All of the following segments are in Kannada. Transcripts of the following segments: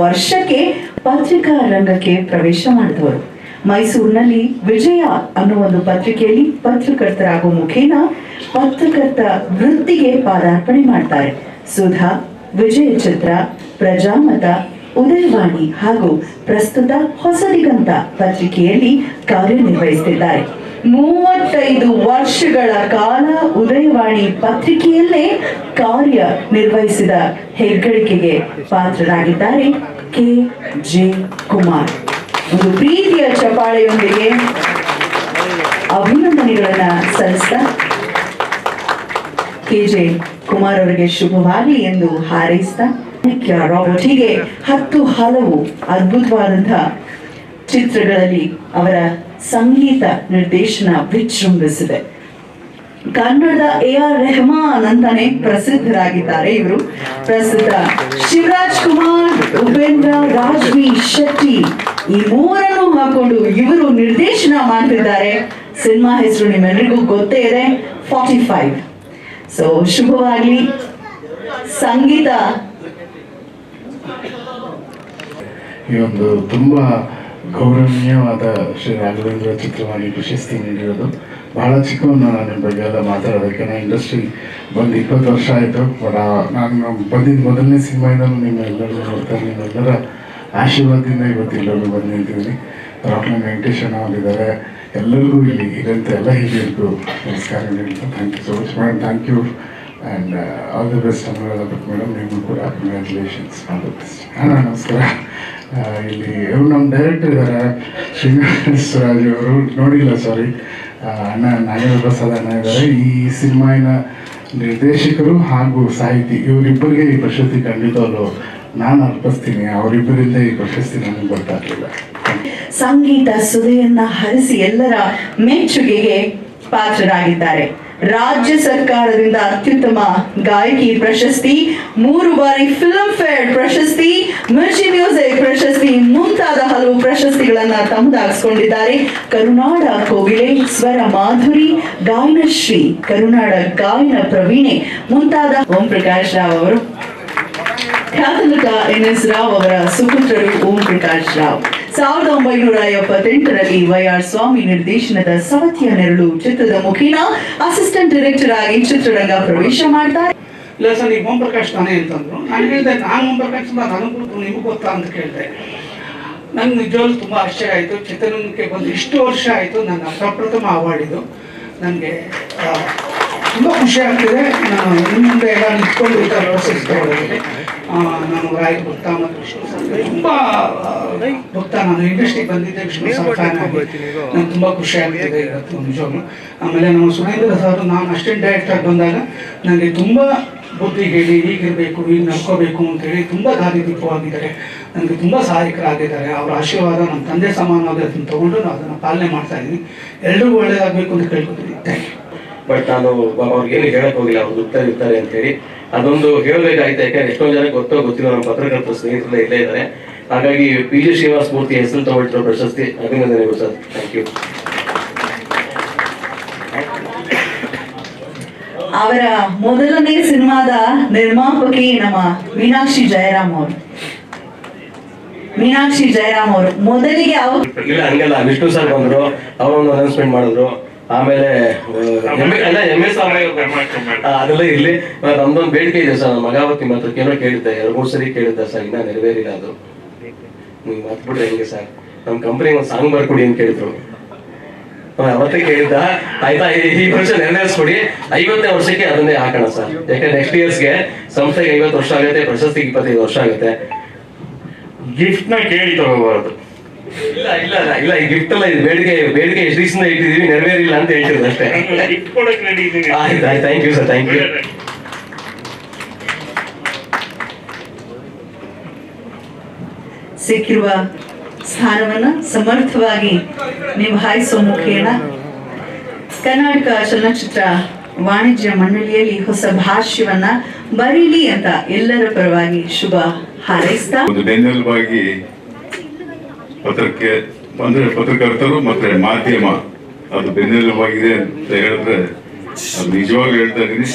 ವರ್ಷಕ್ಕೆ ಪತ್ರಿಕಾ ರಂಗಕ್ಕೆ ಪ್ರವೇಶ ಮಾಡಿದವರು. ಮೈಸೂರಿನಲ್ಲಿ ವಿಜಯ ಅನ್ನೋ ಒಂದು ಪತ್ರಿಕೆಯಲ್ಲಿ ಪತ್ರಕರ್ತರಾಗುವ ಮುಖೇನ ಪತ್ರಕರ್ತ ವೃತ್ತಿಗೆ ಪಾದಾರ್ಪಣೆ ಮಾಡ್ತಾರೆ. ಸುಧಾ, ವಿಜಯ ಚಿತ್ರ ಪ್ರಜಾಮತ, ಉದಯವಾಣಿ ಹಾಗೂ ಪ್ರಸ್ತುತ ಹೊಸದಿಗಂತ ಪತ್ರಿಕೆಯಲ್ಲಿ ಕಾರ್ಯನಿರ್ವಹಿಸುತ್ತಿದ್ದಾರೆ ಮೂವತ್ತೈದು ವರ್ಷಗಳ ಕಾಲ ಉದಯವಾಣಿ ಪತ್ರಿಕೆಯಲ್ಲೇ ಕಾರ್ಯ ನಿರ್ವಹಿಸಿದ ಹೆಗ್ಗಳಿಕೆಗೆ ಪಾತ್ರರಾಗಿದ್ದಾರೆ ಕೆ. ಜೆ. ಕುಮಾರ್. ಒಂದು ಪ್ರೀತಿಯ ಚಪಾಳೆಯೊಂದಿಗೆ ಅಭಿನಂದನೆಗಳನ್ನ ಸಲ್ಲಿಸ್ತಾ ಕೆ. ಜೆ. ಕುಮಾರ್ ಅವರಿಗೆ ಶುಭವಾಗಲಿ ಎಂದು ಹಾರೈಸ್ತಾ ಮುಖ್ಯ ಹೀಗೆ ಹತ್ತು ಹಲವು ಅದ್ಭುತವಾದಂತಹ ಚಿತ್ರಗಳಲ್ಲಿ ಅವರ ಸಂಗೀತ ನಿರ್ದೇಶನ ವಿಜೃಂಭಿಸಿದೆ. ಕನ್ನಡದ ಎ ಆರ್ ರೆಹಮಾನ್ ಅಂತಾನೆ ಪ್ರಸಿದ್ಧರಾಗಿದ್ದಾರೆ ಇವರು. ಪ್ರಸಿದ್ಧ ಶಿವರಾಜ್ ಕುಮಾರ್, ಉಪೇಂದ್ರ ರಾಜ್ವಿ ಶೆಟ್ಟಿ ಈ ಮೂರನ್ನು ಹಾಕೊಂಡು ಇವರು ನಿರ್ದೇಶನ ಮಾಡ್ತಿದ್ದಾರೆ. ಸಿನಿಮಾ ಹೆಸರು ನಿಮ್ಮೆಲ್ಲರಿಗೂ ಗೊತ್ತೇ ಇದೆ, ಫಾರ್ಟಿ ಫೈವ್. ಸೊ ಶುಭವಾಗ್ಲಿ. ಸಂಗೀತ. ಈ ಒಂದು ತುಂಬ ಗೌರವನೀಯವಾದ ಶ್ರೀ ರಾಘವೇಂದ್ರ ಚಿತ್ರವಾಣಿ ಪ್ರಶಸ್ತಿ ನೀಡಿರೋದು. ಬಹಳ ಚಿಕ್ಕವನ್ನ ನಾನು ನಿಮ್ಮ ಬಗ್ಗೆ ಎಲ್ಲ ಮಾತಾಡೋದಕ್ಕೆ ನಾನು ಇಂಡಸ್ಟ್ರಿ ಬಂದು ಇಪ್ಪತ್ತು ವರ್ಷ ಆಯಿತು. ಬಟ್ ನಾನು ಬಂದಿದ್ದ ಮೊದಲನೇ ಸಿನಿಮಾಯಿಂದಲೂ ನಿಮ್ಮ ಎಲ್ಲರೂ ನೋಡ್ತಾರೆ ನಿಮ್ಮೆಲ್ಲರ ಆಶೀರ್ವಾದದಿಂದ ಇವತ್ತು ಎಲ್ಲರೂ ಬಂದು ನಿಂತಿದ್ದೀನಿ. ರಾಕ್ಲೈನ್ ವೆಂಕಟೇಶ್ ಅವರಿದ್ದಾರೆ ಎಲ್ಲರಿಗೂ ಇಲ್ಲಿ ಇರಂತ ಎಲ್ಲ ಹಿರಿಯರಿಗೂ ನಮಸ್ಕಾರ ಹೇಳ್ತಾ thank you so much madam thank you and all the best Bhat madam ನಿಮಗೂ ಕೂಡ ಕಂಗ್ರ್ಯಾಚುಲೇಷನ್ಸ್ ಆಲ್ ಬೆಸ್ಟ್ ಹಾಂ ನಮಸ್ಕಾರ. ಇಲ್ಲಿ ಇವ್ರು ನಮ್ಮ ಡೈರೆಕ್ಟರ್ ಇದ್ದಾರೆ ಶ್ರೀನಿವಾಸ ರಾಜ್ ಅವರು. ನೋಡಿಲ್ಲ ಸಾರಿ ಅಣ್ಣ, ನಾಗೇಂದ್ರ ಪ್ರಸಾದ್ ಅಣ್ಣ ಇದ್ದಾರೆ ಈ ಸಿನಿಮಾವಿನ ನಿರ್ದೇಶಕರು ಹಾಗೂ ಸಾಹಿತಿ, ಇವರಿಬ್ಬರಿಗೆ ಈ ಪ್ರಶಸ್ತಿ ಖಂಡಿತವಾಗ್ಲು ನಾನು ಅರ್ಪಿಸ್ತೀನಿ. ಅವರಿಬ್ಬರಿಂದ ಈ ಪ್ರಶಸ್ತಿ ನನಗೆ ಬರ್ತಾ ಇರಲಿಲ್ಲ. ಸಂಗೀತ ಸುದೆಯನ್ನ ಹರಿಸಿ ಎಲ್ಲರ ಮೆಚ್ಚುಗೆಗೆ ಪಾತ್ರರಾಗಿದ್ದಾರೆ. ರಾಜ್ಯ ಸರ್ಕಾರದಿಂದ ಅತ್ಯುತ್ತಮ ಗಾಯಕಿ ಪ್ರಶಸ್ತಿ, ಮೂರು ಬಾರಿ ಫಿಲ್ಮ್ ಫೇರ್ ಪ್ರಶಸ್ತಿ ಮಿರ್ಚಿ ಮ್ಯೂಸಿಕ್ ಪ್ರಶಸ್ತಿ, ಮುಂತಾದ ಹಲವು ಪ್ರಶಸ್ತಿಗಳನ್ನ ತಮ್ಮದಾಗಿಸ್ಕೊಂಡಿದ್ದಾರೆ. ಕರುನಾಡ ಕೋಗಿಲೆ, ಸ್ವರ ಮಾಧುರಿ, ಗಾಯನಶ್ರೀ, ಕರುನಾಡ ಗಾಯನ ಪ್ರವೀಣೆ, ಮುಂತಾದ ಓಂ ಪ್ರಕಾಶ್ ರಾವ್ ಅವರು. ಖ್ಯಾತನಟ ಎನ್ ಎಸ್ ರಾವ್ ಅವರ ಸುಪುತ್ರರು ಓಂ ಪ್ರಕಾಶ್ ರಾವ್. ಸಾವಿರದ ಒಂಬೈನೂರ ಎಪ್ಪತ್ತೆಂಟರಲ್ಲಿ ವೈ ಆರ್ ಸ್ವಾಮಿ ನಿರ್ದೇಶನದ ಸವತಿಯ ನೆರಳು ಚಿತ್ರದ ಮುಖೇನ ಅಸಿಸ್ಟೆಂಟ್ ಡೈರೆಕ್ಟರ್ ಆಗಿ ಚಿತ್ರರಂಗ ಪ್ರವೇಶ ಮಾಡ್ತಾರೆ. ಇಲ್ಲ ಸರ್, ನೀವು ಓಂ ಪ್ರಕಾಶ್ ತಾನೇ ಅಂತಂದ್ರು. ನಾನು ಹೇಳಿದೆ, ನಾನು ಓಂ ಪ್ರಕಾಶ್ ನನಗೂ ನಿಮಗೂ ಗೊತ್ತಾ ಅಂತ ಕೇಳಿದೆ. ನಂಗೆ ನಿಜವಾಗ್ಲೂ ತುಂಬ ಆಶ್ಚರ್ಯ ಆಯಿತು. ಚಿತ್ರರಂಗಕ್ಕೆ ಬಂದು ಇಷ್ಟು ವರ್ಷ ಆಯಿತು ನನ್ನ ಪ್ರಪ್ರಥಮ ಅವಾರ್ಡ್ ಇದು. ನನಗೆ ತುಂಬ ಖುಷಿ ಆಗ್ತಿದೆ. ನಾನು ಮುಂದೆ ಎಲ್ಲ ನಿಂತ್ಕೊಂಡು ಈ ನಾನು ರಾಯ್ ಗುಪ್ತಾ ಮತ್ತು ವಿಷ್ಣು ತುಂಬ ಭಕ್ತ. ನಾನು ಇಂಡಸ್ಟ್ರಿಗೆ ಬಂದಿದ್ದೆ ವಿಷ್ಣು ನಂಗೆ ತುಂಬ ಖುಷಿ ಆಗ್ತಿದೆ ಇವತ್ತು ನಿಜವಾಗ್ಲು. ಆಮೇಲೆ ನಾವು ಸುರೇಂದ್ರ ಸರ್ ನಾನು ಅಸಿಸ್ಟೆಂಟ್ ಡೈರೆಕ್ಟರ್ ಬಂದಾಗ ನನಗೆ ತುಂಬ ಬುದ್ಧಿ ಹೇಳಿ ಹೀಗಿರಬೇಕು ಹೀಗೆ ನಡ್ಕೋಬೇಕು ಅಂತೇಳಿ ತುಂಬ ದಾರಿದೀಪವಾಗಿದ್ದಾರೆ ನನಗೆ ತುಂಬ ಸಹಾಯಕರಾಗಿದ್ದಾರೆ. ಅವರ ಆಶೀರ್ವಾದ ನಮ್ಮ ತಂದೆ ಸಮಾನವಾಗಿ ಅದನ್ನು ತಗೊಂಡು ನಾನು ಅದನ್ನು ಪಾಲನೆ ಮಾಡ್ತಾ ಇದ್ದೀನಿ ಎಲ್ರಿಗೂ ಒಳ್ಳೆಯದಾಗಬೇಕು ಅಂತ ಕೇಳ್ಕೊತೀನಿ. ಥ್ಯಾಂಕ್ ಯು ಬಟ್ ನಾನು ಅವ್ರಿಗೇನು ಹೇಳಕ್ ಹೋಗಿಲ್ಲ ಅವ್ರು ಇರ್ತಾರೆ ಇರ್ತಾರೆ ಅಂತ ಹೇಳಿ. ಅದೊಂದು ಹೇಳಬೇಕಾಯ್ತು ಯಾಕಂದ್ರೆ ಎಷ್ಟೊಂದು ಜನ ಗೊತ್ತೋ ಗೊತ್ತಿಲ್ಲ ನಮ್ಮ ಪತ್ರಕರ್ತರು ಸ್ನೇಹಿತರೆಲ್ಲ ಇಲ್ಲೇ ಇದ್ದಾರೆ ಹಾಗಾಗಿ ಪಿ ಜಿ ಶ್ರೀನಿವಾಸ ಮೂರ್ತಿ ಹೆಸರು ತಗೊಳ್ತಿರೋ ಪ್ರಶಸ್ತಿ ಅಭಿನಂದನೆಗಳು ಸರ್ ಥ್ಯಾಂಕ್ ಯು ಅವರ ಮೊದಲನೇ ಸಿನಿಮಾದ ನಿರ್ಮಾಪಕಿ ನಮ್ಮ ಮೀನಾಕ್ಷಿ ಜಯರಾಮ್ ಅವರು. ಮೀನಾಕ್ಷಿ ಜಯರಾಮ್ ಅವರು. ಮೊದಲಿಗೆ ಅವರು ಇಲ್ಲ ಹಂಗಲ್ಲ. ವಿಷ್ಣು ಸರ್ ಬಂದ್ರು ಅವರೊಂದು ಅನೌನ್ಸ್ಮೆಂಟ್ ಮಾಡಿದ್ರು. ಆಮೇಲೆ ಅದೆಲ್ಲ ಇರ್ಲಿ. ನಮ್ದೊಂದು ಬೇಡಿಕೆ ಇದೆ ಸರ್ ಮಗಾವತಿ ಮಾತ್ರ ಏನೋ ಕೇಳಿದ್ದೆ ಎರಡು ಮೂರು ಸರಿ ಕೇಳಿದ್ದೆ ಸರ್ ಇನ್ನ ನೆರವೇರಿಲ್ಲ ಅದು. ನೀವು ಮತ್ಬಿಟ್ರೆ ಹೆಂಗೆ ಸರ್? ನಮ್ಮ ಕಂಪ್ನಿಗೆ ಒಂದು ಸಾಂಗ್ ಬರ್ಕೊಡಿ ಅಂತ ಕೇಳಿದ್ರು. ಅವತ್ತೇ ಕೇಳಿದ್ದ ಆಯ್ತಾ ಈ- ಈ ವರ್ಷ ನೆರವೇರಿಸ್ಕೊಡಿ. ಐವತ್ತನೇ ವರ್ಷಕ್ಕೆ ಅದನ್ನೇ ಹಾಕೋಣ ಸರ್. ಯಾಕಂದ್ರೆ ನೆಕ್ಸ್ಟ್ ಇಯರ್ಸ್ಗೆ ಸಂಸ್ಥೆಗೆ ಐವತ್ತು ವರ್ಷ ಆಗುತ್ತೆ ಪ್ರಶಸ್ತಿಗೆ ಇಪ್ಪತ್ತೈದು ವರ್ಷ ಆಗುತ್ತೆ. ಗಿಫ್ಟ್ನ ಕೇಳಿ ತಗೋಬಾರ್ದು. ಇಲ್ಲ ಇಲ್ಲ ಇಲ್ಲ, ಗಿಫ್ಟ್ ಎಲ್ಲ ಇದು. ಬೇಡಿಕೆ ಬೇಡಿಕೆ ಎಷ್ಟು ದಿವಸದಿಂದ ಇಟ್ಟಿದ್ದೀವಿ ನೆರವೇರಿಲ್ಲ ಅಂತ ಹೇಳ್ತಿರೋದು ಅಷ್ಟೇ. ಇಟ್ಕೊಳಕ್ ರೆಡಿ ಇದ್ದೀನಿ ಆಯ್ತು ಆಯ್ತು thank you sir thank you ಸಿಕ್ಕಿರುವ ಸ್ಥಾನವನ್ನ ಸಮರ್ಥವಾಗಿ ನಿಭಾಯಿಸುವ ಮುಖೇನ ಕರ್ನಾಟಕ ಚಲನಚಿತ್ರ ವಾಣಿಜ್ಯ ಮಂಡಳಿಯಲ್ಲಿ ಹೊಸ ಭಾಷ್ಯವನ್ನ ಬರೀಲಿ ಅಂತ ಎಲ್ಲರ ಪರವಾಗಿ ಶುಭ ಹಾರೈಸ್ತಾ ಒಂದು ಬೆನ್ನೆಲುಬಾಗಿ ಪತ್ರಕ್ಕೆ, ಅಂದ್ರೆ ಪತ್ರಕರ್ತರು ಮತ್ತೆ ಮಾಧ್ಯಮ, ಅದು ಬೆನ್ನೆಲುಬಾಗಿದೆ ಅಂತ ಹೇಳಿದ್ರೆ ಅದು ನಿಜವಾಗ್ಲೂ ಹೇಳ್ತಾ ಇದ್ದೀನಿ.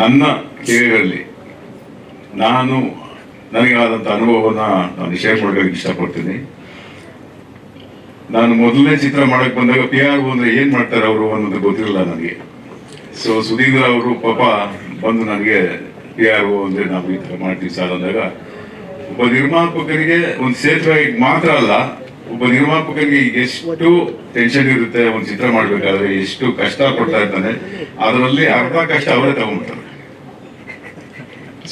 ನನ್ನ ಕೇಳಿಗಳಲ್ಲಿ ನಾನು, ನನಗೆ ಆದಂಥ ಅನುಭವವನ್ನು ನಾನು ಶೇರ್ ಮಾಡ್ಕೊಳಕ್ ಇಷ್ಟಪಡ್ತೀನಿ. ನಾನು ಮೊದಲನೇ ಚಿತ್ರ ಮಾಡಕ್ ಬಂದಾಗ ಪಿ ಆರ್ ಅಂದ್ರೆ ಏನ್ ಮಾಡ್ತಾರೆ ಅವರು ಅನ್ನೋದು ಗೊತ್ತಿರಲಿಲ್ಲ ನನಗೆ. ಸೊ ಸುಧೀಂದ್ರ ಅವರು ಪಾಪ ಬಂದು ನನಗೆ ಪಿ ಆರ್ ಓ ಅಂದ್ರೆ ನಾವು ಈ ಥರ ಮಾಡ್ತೀವಿ ಸರ್ ಅಂದಾಗ ಒಬ್ಬ ನಿರ್ಮಾಪಕರಿಗೆ ಒಂದು ಸೇತುವೆ ಮಾತ್ರ ಅಲ್ಲ, ಒಬ್ಬ ನಿರ್ಮಾಪಕನಿಗೆ ಎಷ್ಟು ಟೆನ್ಷನ್ ಇರುತ್ತೆ, ಒಂದು ಚಿತ್ರ ಮಾಡ್ಬೇಕಾದ್ರೆ ಎಷ್ಟು ಕಷ್ಟ ಕೊಡ್ತಾ ಇರ್ತಾನೆ, ಅದರಲ್ಲಿ ಅರ್ಧ ಕಷ್ಟ ಅವರೇ ತಗೊಂಡ್ಬಿಡ್ತಾರೆ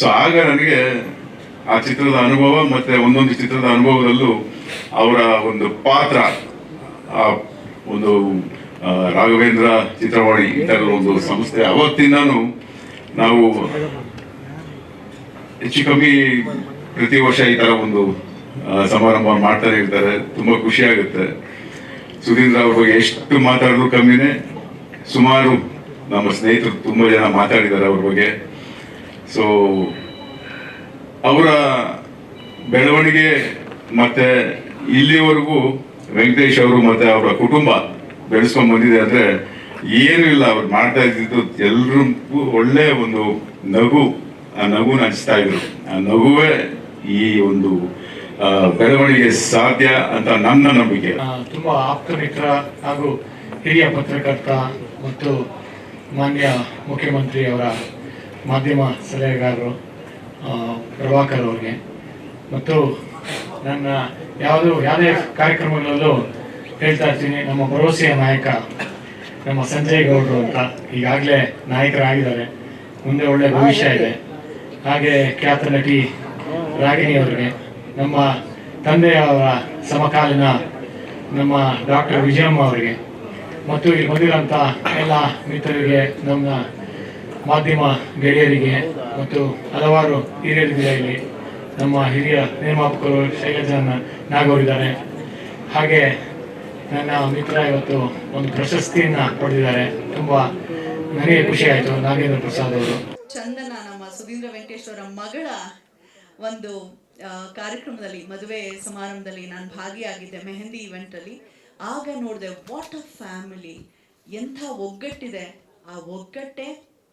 ಸೊ ಆಗ ನನಗೆ ಆ ಚಿತ್ರದ ಅನುಭವ ಮತ್ತೆ ಒಂದೊಂದು ಚಿತ್ರದ ಅನುಭವದಲ್ಲೂ ಅವರ ಒಂದು ಪಾತ್ರ, ಆ ಒಂದು ರಾಘವೇಂದ್ರ ಚಿತ್ರವಾಣಿ ಈ ಒಂದು ಸಂಸ್ಥೆ. ಅವತ್ತಿಂದನೂ ನಾವು ಹೆಚ್ಚು ಕಮ್ಮಿ ಪ್ರತಿ ವರ್ಷ ಈ ತರ ಒಂದು ಸಮಾರಂಭ ಮಾಡ್ತಾನೆ ಇರ್ತಾರೆ ತುಂಬಾ ಖುಷಿ ಆಗುತ್ತೆ. ಸುಧೀಂದ್ರ ಅವ್ರ ಬಗ್ಗೆ ಎಷ್ಟು ಮಾತಾಡಿದ್ರು ಕಮ್ಮಿನೇ. ಸುಮಾರು ನಮ್ಮ ಸ್ನೇಹಿತರು ತುಂಬಾ ಜನ ಮಾತಾಡಿದ್ದಾರೆ ಅವ್ರ ಬಗ್ಗೆ. ಸೊ ಅವರ ಬೆಳವಣಿಗೆ ಮತ್ತೆ ಇಲ್ಲಿವರೆಗೂ ವೆಂಕಟೇಶ್ ಅವರು ಮತ್ತೆ ಅವರ ಕುಟುಂಬ ಬೆಳೆಸ್ಕೊಂಡ್ ಬಂದಿದೆ ಅಂದ್ರೆ ಏನು ಇಲ್ಲ. ಅವ್ರು ಮಾಡ್ತಾ ಇದ್ದಿದ್ದು ಎಲ್ರಿಗೂ ಒಳ್ಳೆ ಒಂದು ನಗು. ಆ ನಗು ಹಂಚ್ತಾ ಇದ್ರು. ಆ ನಗುವೇ ಈ ಒಂದು ಬೆಳವಣಿಗೆ ಸಾಧ್ಯ ಅಂತ ನನ್ನ ನಂಬಿಕೆ. ತುಂಬಾ ತುಂಬ ಆಪ್ತ ಮಿತ್ರ ಹಾಗೂ ಹಿರಿಯ ಪತ್ರಕರ್ತ ಮತ್ತು ಮಾನ್ಯ ಮುಖ್ಯಮಂತ್ರಿಯವರ ಮಾಧ್ಯಮ ಸಲಹೆಗಾರರು ಪ್ರಭಾಕರ್ ಅವ್ರಿಗೆ. ಮತ್ತು ನನ್ನ ಯಾವುದು, ಯಾವುದೇ ಕಾರ್ಯಕ್ರಮಗಳಲ್ಲೂ ಹೇಳ್ತಾ ಇರ್ತೀನಿ, ನಮ್ಮ ಭರವಸೆಯ ನಾಯಕ, ನಮ್ಮ ಸಂಜಯ್ ಗೌಡರು ಅಂತ ಈಗಾಗಲೇ ನಾಯಕರಾಗಿದ್ದಾರೆ. ಮುಂದೆ ಒಳ್ಳೆ ಭವಿಷ್ಯ ಇದೆ. ಹಾಗೆ ಖ್ಯಾತ ನಟಿ ರಾಗಿಣಿ ಅವರಿಗೆ, ನಮ್ಮ ತಂದೆಯವರ ಸಮಕಾಲೀನ ನಮ್ಮ ಡಾಕ್ಟರ್ ವಿಜಯಮ್ಮ ಅವರಿಗೆ. ಮತ್ತು ಇಲ್ಲಿ ಬಂದಿರೋಂಥ ಎಲ್ಲ ಮಿತ್ರರಿಗೆ, ನಮ್ಮ ಮಾಧ್ಯಮ ಗೆಳೆಯರಿಗೆ ಮತ್ತು ಹಲವಾರು ಹಿರಿಯರಿದ್ದಾರೆ ಇಲ್ಲಿ. ನಮ್ಮ ಹಿರಿಯ ನಿರ್ಮಾಪಕರು ಶೈಲಜಾ ನಾಗವರಿದ್ದಾರೆ. ಹಾಗೆ ನನ್ನ ಮಿತ್ರ ಇವತ್ತು ಒಂದು ಪ್ರಶಸ್ತಿಯನ್ನು ಪಡೆದಿದ್ದಾರೆ. ತುಂಬ ನನಗೆ ಖುಷಿ ಆಯಿತು, ನಾಗೇಂದ್ರ ಪ್ರಸಾದ್ ಅವರು. ಚಂದನ, ನಮ್ಮ ಸುಧೀಂದ್ರ ವೆಂಕಟೇಶ್ವರ ಮಗಳ ಒಂದು ಕಾರ್ಯಕ್ರಮದಲ್ಲಿ, ಮದುವೆ ಸಮಾರಂಭದಲ್ಲಿ ನಾನು ಭಾಗಿಯಾಗಿದ್ದೆ ಮೆಹಂದಿ ಇವೆಂಟ್ ಅಲ್ಲಿ. ಆಗ ನೋಡಿದೆ ವಾಟ್ ಅ ಫ್ಯಾಮಿಲಿ ಎಂಥ ಒಗ್ಗಟ್ಟಿದೆ. ಆ ಒಗ್ಗಟ್ಟೆ